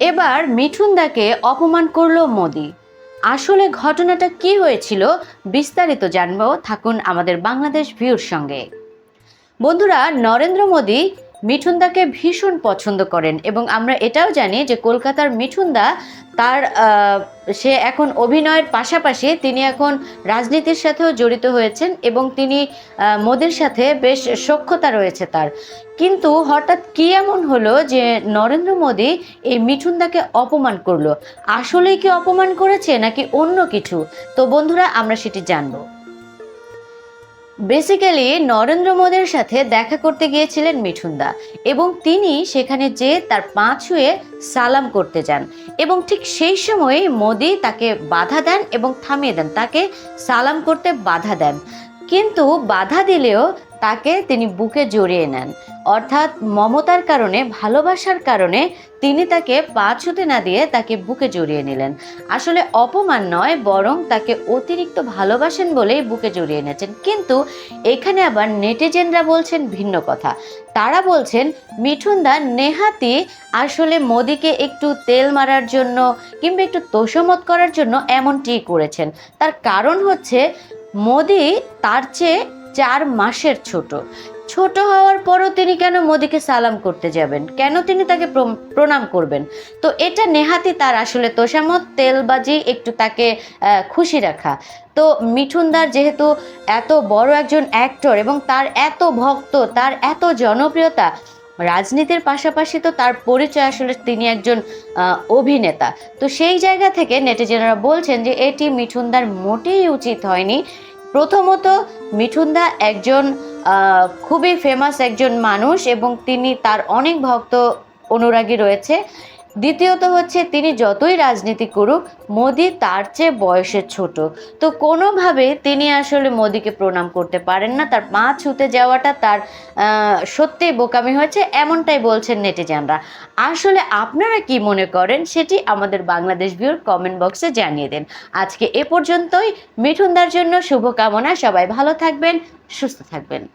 এবার মিঠুনদাকে অপমান করল মোদি। আসলে ঘটনাটা কি হয়েছিল বিস্তারিত জানব। থাকুন আমাদের বাংলাদেশ ভিউর সঙ্গে। বন্ধুরা, নরেন্দ্র মোদী মিঠুনদাকে ভীষণ পছন্দ করেন এবং আমরা এটাও জানি যে কলকাতার মিঠুনদা তার সে এখন অভিনয়ের পাশাপাশি তিনি এখন রাজনীতির সাথেও জড়িত হয়েছেন এবং তিনি মোদির সাথে বেশ সক্ষতা রয়েছে তার। কিন্তু হঠাৎ কি এমন হলো যে নরেন্দ্র মোদী এই মিঠুনদাকে অপমান করল? আসলেই কি অপমান করেছে নাকি অন্য কিছু? তো বন্ধুরা, আমরা সেটি জানব। বেসিক্যালি নরেন্দ্র মোদীর সাথে দেখা করতে গিয়েছিলেন মিঠুনদা এবং তিনি সেখানে যে তার পা ছুঁয়ে সালাম করতে যান এবং ঠিক সেই সময়ে মোদি তাকে বাধা দেন এবং থামিয়ে দেন, তাকে সালাম করতে বাধা দেন। কিন্তু বাধা দিলেও তাকে তিনি বুকে জড়িয়ে নেন। অর্থাৎ মমতার কারণে, ভালোবাসার কারণে তিনি তাকে পা ছুতে না দিয়ে তাকে বুকে জড়িয়ে নিলেন। আসলে অপমান নয়, বরং তাকে অতিরিক্ত ভালোবাসেন বলেই বুকে জড়িয়ে এনেছেন। কিন্তু এখানে আবার নেটিজেনরা বলছেন ভিন্ন কথা। তারা বলছেন মিঠুনদা নেহাতি আসলে মোদিকে একটু তেল মারার জন্য কিংবা একটু তোষমত করার জন্য এমনটি করেছেন। তার কারণ হচ্ছে, মোদি তার চেয়ে চার মাসের ছোট। ছোট হওয়ার পরও তিনি কেন মোদিকে সালাম করতে যাবেন? কেন তিনি তাকে প্রণাম করবেন? তো এটা নেহাতি তার আসলে তোষামত। তেলবাজি একটু তাকে খুশি রাখা। তো মিঠুনদার যেহেতু এত বড় একজন অ্যাক্টর এবং তার এত ভক্ত, তার এত জনপ্রিয়তা, রাজনীতির পাশাপাশি তো তার পরিচয় আসলে তিনি একজন অভিনেতা। তো সেই জায়গা থেকে নেটিজেনরা বলছেন যে এটি মিঠুনদার মোটেই উচিত হয়নি। প্রথমত মিঠুনদা একজন খুবই ফেমাস একজন মানুষ এবং তিনি তার অনেক ভক্ত অনুরাগী রয়েছে। দ্বিতীয়ত হচ্ছে, তিনি যতই রাজনীতি করুক, মোদি তার চেয়ে বয়সে ছোট। তো কোনোভাবে তিনি আসলে মোদিকে প্রণাম করতে পারেন না। তার পা ছুতে যাওয়াটা তার সত্যিই বোকামি হয়েছে, এমনটাই বলছেন নেটিজানরা। আসলে আপনারা কি মনে করেন, সেটি আমাদের বাংলাদেশ ভিউর কমেন্ট বক্সে জানিয়ে দেন। আজকে এ পর্যন্তই। মিঠুনদার জন্য শুভকামনা। সবাই ভালো থাকবেন, সুস্থ থাকবেন।